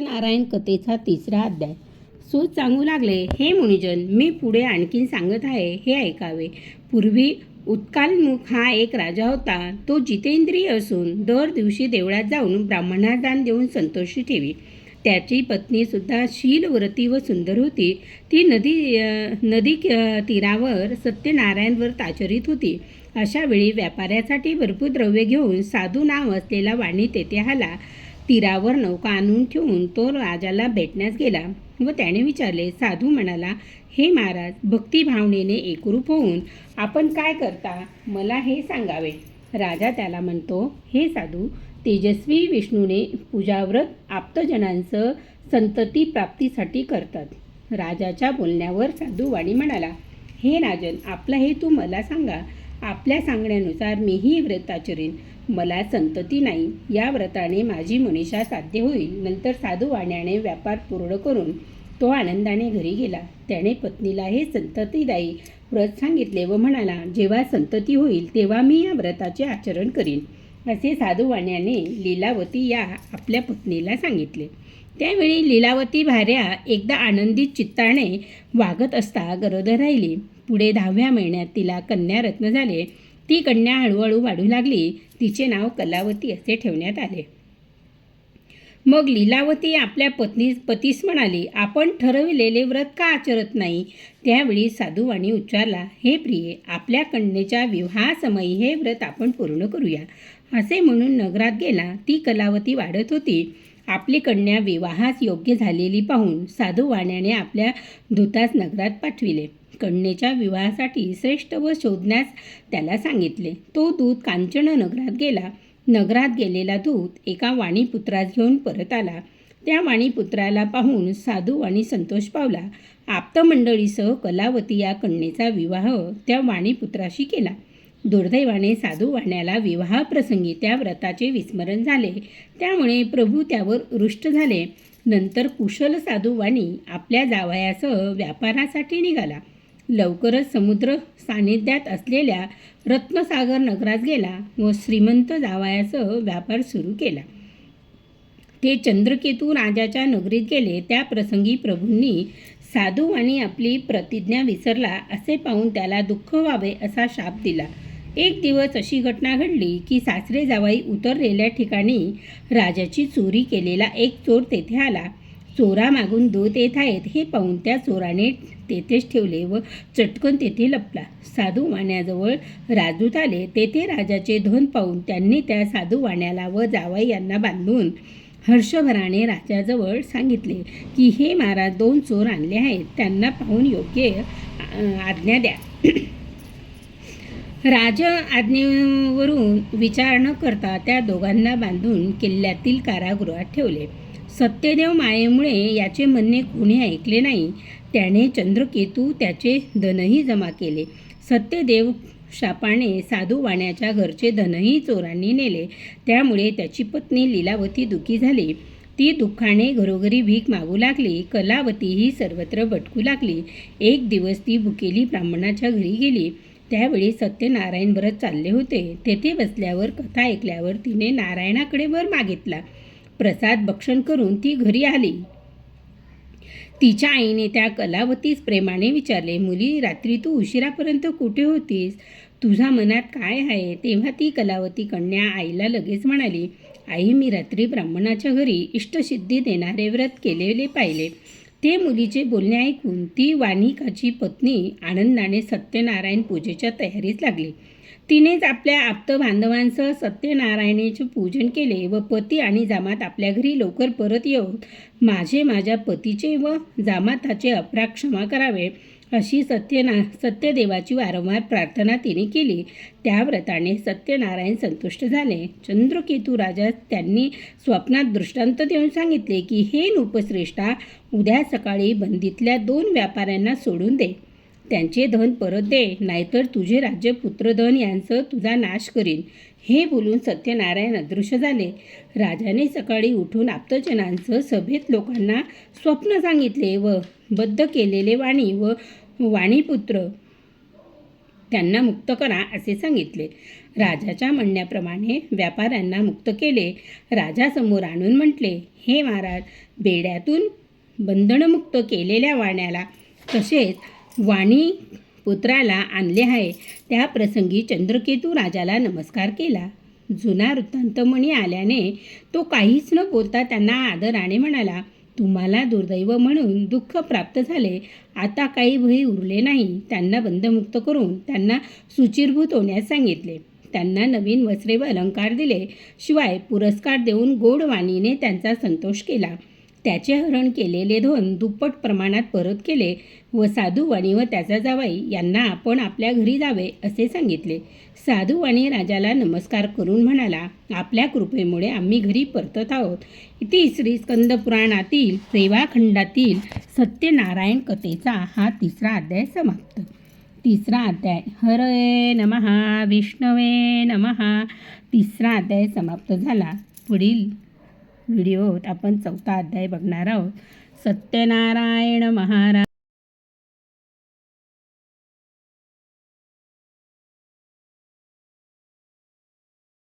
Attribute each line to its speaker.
Speaker 1: नारायण कथेचा तिसरा अध्याय. सूत सांगू लागले हे मुनिजन मी पुढे आणखीन सांगत आहे हे ऐकावे. पूर्वी उत्कालमुख हा एक राजा होता. तो जितेंद्रिय असून दर दिवशी देवळात जाऊन ब्राह्मणा दान देऊन संतोषी ठेवी. त्याची पत्नीसुद्धा शीलव्रती व सुंदर होती. ती नदी नदी तीरावर सत्यनारायण व्रत आचरित होती. अशावेळी व्यापाऱ्यासाठी भरपूर द्रव्य घेऊन साधू नाव असलेला वाणी तेथे आला. तीरावर नौका आणून ठेवून तो राजाला भेटण्यास गेला व त्याने विचारले साधू म्हणाला हे महाराज भक्तिभावनेने एकरूप होऊन आपण काय करता? मला हे सांगावे. राजा त्याला म्हणतो हे साधू तेजस्वी विष्णूने पूजाव्रत आप्तजनांचं संतती प्राप्तीसाठी करतात. राजाच्या बोलण्यावर साधू वाणी म्हणाला हे राजन आपला हेतू मला सांगा. आपल्या सांगण्यानुसार मीही व्रत आचरेन मला संतती नाही. या व्रताने माझी मनीषा साध्य होईल. नंतर साधू वाण्याने व्यापार पूर्ण करून तो आनंदाने घरी गेला. त्याने पत्नीला हे संततीदायी व्रत सांगितले व म्हणाला जेव्हा संतती होईल तेव्हा मी या व्रताचे आचरण करीन. असे साधू वाण्याने लीलावती या आपल्या पत्नीला सांगितले. त्यावेळी लीलावती भाऱ्या एकदा आनंदित चित्ताने वागत असता गरोदर राहिली. पुढे दहाव्या महिन्यात तिला कन्यारत्न झाले. ती कन्या हळूहळू वाढू लागली. तिचे नाव कलावती असे ठेवण्यात आले. मग लीलावती आपल्या पत्नी पतीस म्हणाली आपण ठरविलेले व्रत का आचरत नाही? त्यावेळी साधूवाणी उच्चारला हे प्रिये आपल्या कन्येच्या विवाहासमयी हे व्रत आपण पूर्ण करूया. असे म्हणून नगरात गेला. ती कलावती वाढत होती. आपली कन्या विवाहास योग्य झालेली पाहून साधू वाण्याने आपल्या दूतास नगरात पाठविले. कन्येच्या विवाहासाठी श्रेष्ठ व शोधण्यास त्याला सांगितले. तो दूत कांचन नगरात गेला. नगरात गेलेला दूत एका वाणीपुत्रास घेऊन परत आला. त्या वाणीपुत्राला पाहून साधू आणि संतोष पावला. आप्तमंडळीसह कलावती या कन्येचा विवाह त्या वाणीपुत्राशी केला. दुर्दैवाने साधू वाण्याला विवाहाप्रसंगी त्या व्रताचे विस्मरण झाले. त्यामुळे प्रभू त्यावर रुष्ट झाले. नंतर कुशल साधू वाणी आपल्या जावयासह व्यापारासाठी निघाला. लवकरच समुद्र सानिध्यात असलेल्या रत्नसागर नगरात गेला व श्रीमंत जावयासह व्यापार सुरू केला. ते चंद्रकेतू राजाच्या नगरीत गेले. त्या प्रसंगी प्रभूंनी साधू आणि आपली प्रतिज्ञा विसरला. असे पाहून त्याला दुःख व्हावे असा शाप दिला. एक दिवस अशी घटना घडली की सासरे जावाई उतरलेल्या ठिकाणी राजाची चोरी केलेला एक चोर तेथे आला. चोरामागून दूत येत आहेत. हे पाहून त्या चोराने तेथेच ठेवले व चटकन तेथे लपला. साधू वाण्याजवळ राजदूत आले. तेथे राजाचे धन पाहून त्यांनी त्या साधू वाण्याला व जावाई यांना बांधून हर्षभराने राजाजवळ सांगितले की हे महाराज दोन चोर आणले आहेत. त्यांना पाहून योग्य आज्ञा द्या. राज आज्ञेवरून विचार न करता त्या दोघांना बांधून किल्ल्यातील कारागृहात ठेवले. सत्यदेव मायेमुळे याचे म्हणणे कोणी ऐकले नाही. त्याने चंद्रकेतू त्याचे धनही जमा केले. सत्यदेव शापाने साधू वाण्याच्या घरचे धनही चोरांनी नेले. त्यामुळे त्याची पत्नी लीलावती दुखी झाली. ती दुःखाने घरोघरी भीक मागू लागली. कलावतीही सर्वत्र भटकू लागली. एक दिवस ती भुकेली ब्राह्मणाच्या घरी गेली. त्यावेळी सत्यनारायण व्रत चालले होते. तेथे बसल्यावर कथा ऐकल्यावर तिने नारायणाकडे वर मागितला. प्रसाद भक्षण करून ती घरी आली. तिच्या आईने त्या कलावतीस प्रेमाने विचारले मुली रात्री तू उशिरापर्यंत कुठे होतीस? तुझ्या मनात काय आहे? तेव्हा ती कलावती कन्या आईला लगेच म्हणाली आई मी रात्री ब्राह्मणाच्या घरी इष्टसिद्धी देणारे व्रत केलेले पाहिले. ते मुलीचे बोलणे ऐकून ती वानिकाची पत्नी आनंदाने सत्यनारायण पूजेच्या तयारीस लागली. तिनेच आपल्या आप्त बांधवांसह सत्यनारायणाचे पूजन केले व पती आणि जामात आपल्या घरी लवकर परत येऊन माझे माझ्या पतीचे व जामाताचे अपराध क्षमा करावे अशी सत्यना सत्यदेवाची वारंवार प्रार्थना तिने केली. त्या व्रताने सत्यनारायण संतुष्ट झाले. चंद्रकेतू राजा त्यांनी स्वप्नात दृष्टांत देऊन सांगितले की हे नृपश्रेष्ठा उद्या सकाळी बंदीतल्या दोन व्यापाऱ्यांना सोडून दे. त्यांचे धन परत दे नाहीतर तुझे राज्य पुत्रधन यांचं तुझा नाश करीन. हे बोलून सत्यनारायण अदृश्य झाले. राजाने सकाळी उठून आप्तजनांचं सभेत लोकांना स्वप्न सांगितले व बद्ध केलेले वाणी व वाणीपुत्र त्यांना मुक्त करा असे सांगितले. राजाच्या म्हणण्याप्रमाणे व्यापाऱ्यांना मुक्त केले. राजासमोर आणून म्हटले हे महाराज बेड्यातून बंधनमुक्त केलेल्या वाण्याला तसेच वाणी पुत्राला आणले आहे. त्या प्रसंगी चंद्रकेतू राजाला नमस्कार केला. जुना वृत्तांतमणी आल्याने तो काहीच न बोलता त्यांना आदराने म्हणाला तुम्हाला दुर्दैव म्हणून दुःख प्राप्त झाले. आता काही भय उरले नाही. त्यांना बंधमुक्त करून त्यांना सुचिरभूत होण्यास सांगितले. त्यांना नवीन वस्त्रे व अलंकार दिले. शिवाय पुरस्कार देऊन गोड वाणीने त्यांचा संतोष केला. त्याचे हरण केलेले धन दुप्पट प्रमाणात परत केले व साधुवाणी व त्याचा जावाई यांना आपण आपल्या घरी जावे असे सांगितले. साधुवाणी राजाला नमस्कार करून म्हणाला आपल्या कृपेमुळे आम्ही घरी परतत आहोत. ती श्री स्कंद पुराणातील सत्यनारायण कथेचा हा तिसरा अध्याय समाप्त. तिसरा अध्याय हरये नमहा विष्णवे नमहा तिसरा अध्याय समाप्त झाला. पुढील व्हिडिओत आपण चौथा अध्याय बघणार आहोत. सत्यनारायण महाराज